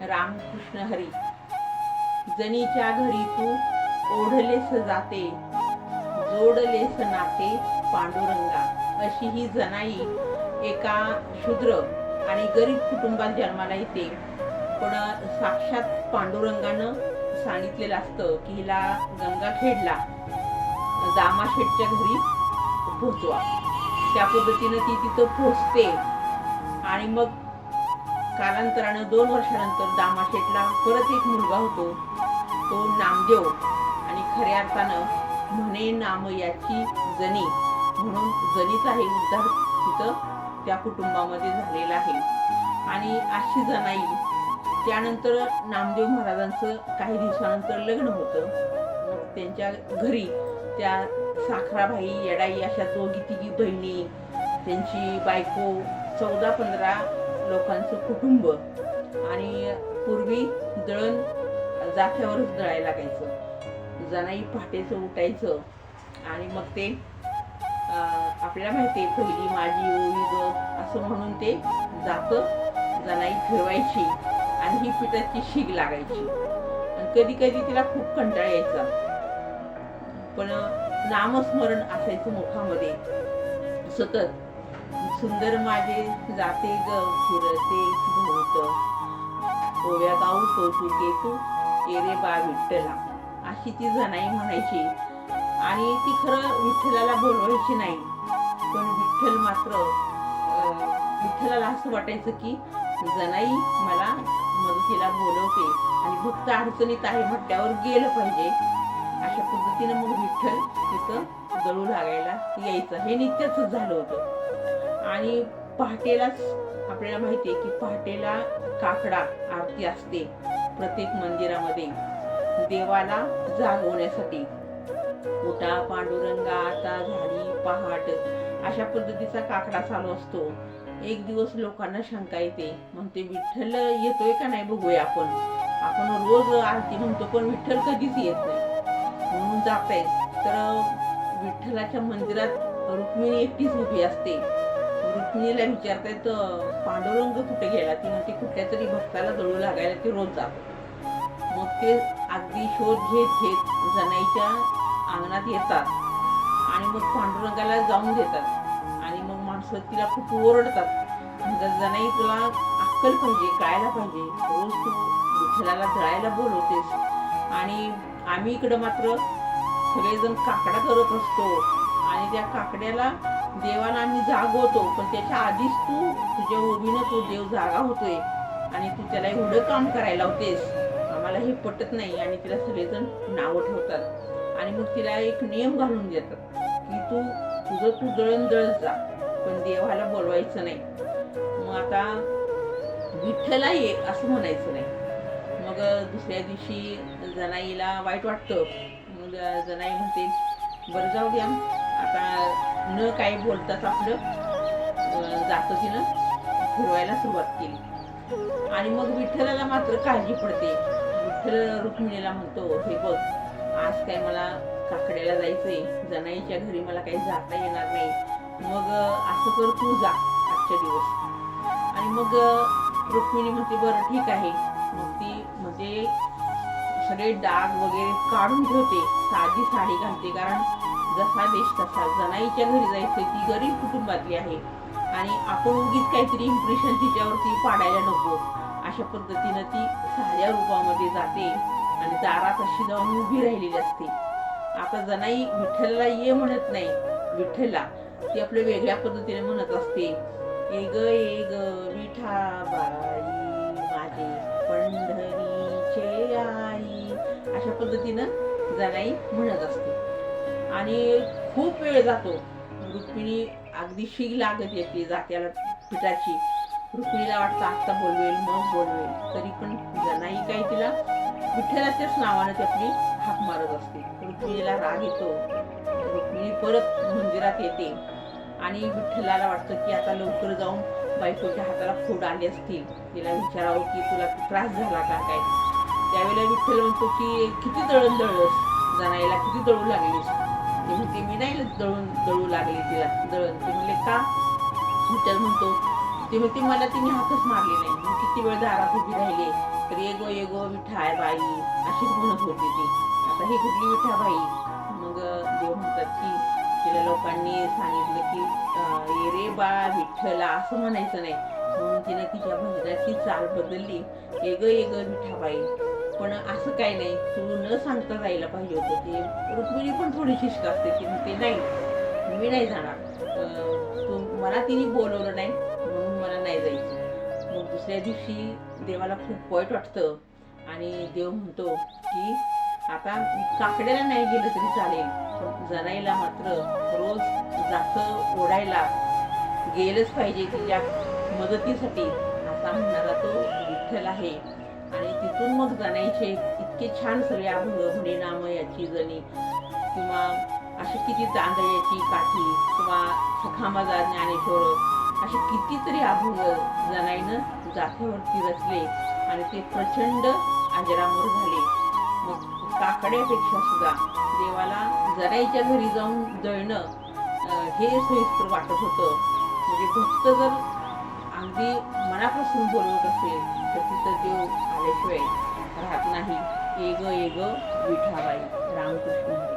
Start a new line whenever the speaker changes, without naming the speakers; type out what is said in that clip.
रामकृष्ण हरी. जनीच्या घरी तू ओढलेस जाते जोडलेस नाते पांडुरंगा. अशी ही जनाई एका शूद्र आणि गरीब कुटुंबात जन्माला येते. पण साक्षात पांडुरंगानं सांगितलेलं असतं की हिला गंगाखेडला दामाशेठच्या घरी पोहोचवा. त्या पद्धतीनं ती तिथं पोहोचते. आणि मग कालांतरानं दोन वर्षानंतर दामाशेठला परत एक मुलगा होतो. तो नामदेव. आणि खऱ्या अर्थानं म्हणे नाम याची जनी. म्हणून जनीचा हे उद्धार तिथं त्या कुटुंबामध्ये झालेला आहे. आणि अशी जनाई. त्यानंतर नामदेव महाराजांचं काही दिवसानंतर लग्न होतं. त्यांच्या घरी त्या साखराबाई येडाई अशा दोघी तिघी बहिणी त्यांची बायको चौदा पंधरा लोकांचं कुटुंब आणि पूर्वी दळण जाफ्यावरच दळायला लागायचं. जनाई पहाटेचं उठायचं आणि मग ते आपल्याला माहिती आहे पहिली माझी ओळी ग असं म्हणून ते जातं जनाई फिरवायची आणि ही पिठाची शीग लागायची. आणि कधी कधी तिला खूप कंटाळा यायचा. पण नामस्मरण असायचं मुखामध्ये सतत. सुंदर माझे जाते ग फिरते भोवत ओव्या गाऊ कौतुके तू येरे बा विठ्ठला. अशी ती जनाई म्हणायची. आणि ती खरं विठ्ठलाला बोलवायची नाही. पण विठ्ठल मात्र विठ्ठलाला असं वाटायचं की जनाई मला मदतीला बोलवते आणि भक्त अडचणीत आहे म्हटल्यावर गेलं पाहिजे. अशा पद्धतीनं मग विठ्ठल तिथं दळू लागायला यायचं. हे नित्यच झालं होतं. आणि पहाटेलाच आपल्याला माहिती आहे की पहाटेला काकडा आरती असते प्रत्येक मंदिरामध्ये. देवाला जागवण्यासाठी उठा पांडुरंगा आता झाली पहाट. अशा पद्धतीचा काकडा चालू असतो. एक दिवस लोकांना शंका येते. म्हणते विठ्ठल येतोय का नाही बघूया आपण? आपण रोज आरती म्हणतो पण विठ्ठल कधीच येत नाही. म्हणून जात तर विठ्ठलाच्या मंदिरात रुक्मिणी एकटीच उभी असते. रुक्मिणीला विचारतायत पांडुरंग कुठे गेला? ती म्हणते कुठल्या तरी भक्ताला जळू लागायला ते रोज जातो. मग ते अगदी शोध घेत घेत जनाईच्या अंगणात येतात आणि मग पांडुरंगाला जाऊन देतात. आणि मग माणसं तिला खूप ओरडतात. म्हणतात जनाई तुला अक्कल पाहिजे कळायला पाहिजे रोज तू विठ्ठलाला जळायला बोलवतेस. आणि आम्ही इकडं मात्र सगळेजण काकडा करत असतो. आणि त्या काकड्याला देवाला आम्ही जागवतो पण त्याच्या आधीच तू तुझ्या उभीनं तो देव जागा होतोय. आणि तू त्याला एवढं काम करायला होतेस आम्हाला हे पटत नाही आणि तिला सगळेजण नावं ठेवतात. आणि मग तिला एक नियम घालून देतात की तू तुझं तू दळण दळत जा पण देवाला बोलवायचं नाही. मग आता विठ्ठला ये असं म्हणायचं नाही. मग दुसऱ्या दिवशी जनाईला वाईट वाटतं. मग जनाई म्हणते बरं जाऊ द्या आता न काही बोलताच आपलं जातो तिनं फिरवायला सुरुवात केली. आणि मग विठ्ठलाला मात्र काळजी पडते. विठ्ठल रुक्मिणीला म्हणतो हे बघ आज काय मला काकड्याला जायचंय. जनाईच्या घरी मला काही जाता येणार नाही. मग असं कर तू जा आजच्या दिवस. आणि मग रुक्मिणी म्हणते बरं ठीक आहे. मग ती म्हणजे सगळे डाग वगैरे काढून ठेवते. साधी साडी घालते कारण जसा देश तसा जनाईच्या घरी जायचं ती गरीब कुटुंबातली आहे. आणि आपण उगीच काहीतरी इम्प्रेशन तिच्यावरती पाडायला नको. अशा पद्धतीनं ती साध्या रूपामध्ये जाते आणि दारात अशी जाऊन उभी राहिलेली असते. आता जनाई विठ्ठलला ये म्हणत नाही. विठ्ठलला? ती आपल्या वेगळ्या पद्धतीने म्हणत असते. ए ग ए ग विठा बाई माझे पंढरीचे आई. अशा पद्धतीनं जनाई म्हणत असते. आणि खूप वेळ जातो. रुक्मिणी अगदी शीग लागत येते जात्याला पिठाची. रुक्मिणीला वाटतं आत्ता बोलवेल मग बोलवेल. तरी पण नाही काही तिला. विठ्ठलाच्याच नावानं ती आपली हाक मारत असते. रुक्मिणीला राग येतो. रुक्मिणी परत मंदिरात येते. आणि विठ्ठलाला वाटतं की आता लवकर जाऊन बायकोच्या हाताला फोड आले असतील. तिला विचारावं की तुला त्रास झाला का काय? त्यावेळेला विठ्ठल म्हणतो की किती दळण दळलंस? जनाईला किती दळू लागलीस? म्हणजे ते मी नाही दळून दळू लागले तिला दळण ते म्हणले का? विचार म्हणतो. ते म्हणते मला तिने हातच मारले नाही. मी किती वेळ दारात उभी राहिले. तर ये गो ये गो विठाय बाई अशीच म्हणत होती ती. आता ही कुठली विठाबाई मग देव म्हणतात की तिला लोकांनी सांगितलं की ये रे बा विठ्ठला असं म्हणायचं नाही. म्हणून तिने तिच्या भजनाची चाल बदलली. ये ग ये ग विठाबाई पण असं काय नाही. तू न सांगता जायला पाहिजे होतं ते. रुक्मिणी पण थोडी शिस्त असते ती ते नाही मी नाही जाणार. तू मला तिने बोलवलं नाही म्हणून मला नाही जायचं. मग दुसऱ्या दिवशी देवाला खूप वाईट वाटतं आणि देव म्हणतो की आता काकड्याला नाही गेलं तरी चालेल पण जनाईला मात्र रोज जातं ओढायला. गेलंच पाहिजे तिच्या मदतीसाठी. असा म्हणणारा तो विठ्ठल आहे. आणि तिथून मग जनाईचे इतके छान सगळे अभंग म्हणे नाम याची जणी किंवा अशी किती तांदळ्याची काठी किंवा सखामाजा ज्ञानेश्वर असे कितीतरी अभंग जनाईनं जाथेवरती रचले आणि ते प्रचंड अजरामर झाले. मग काकड्यापेक्षा सुद्धा देवाला जनाईच्या घरी जाऊन जळणं हे सोयीस्कर वाटत होतं. म्हणजे भक्त जर अगदी मनापासून बोलवत असेल तर तिथं देव आल्याशिवाय राहत नाही. ए ग ए ग विठाबाई. रामकृष्ण हरी.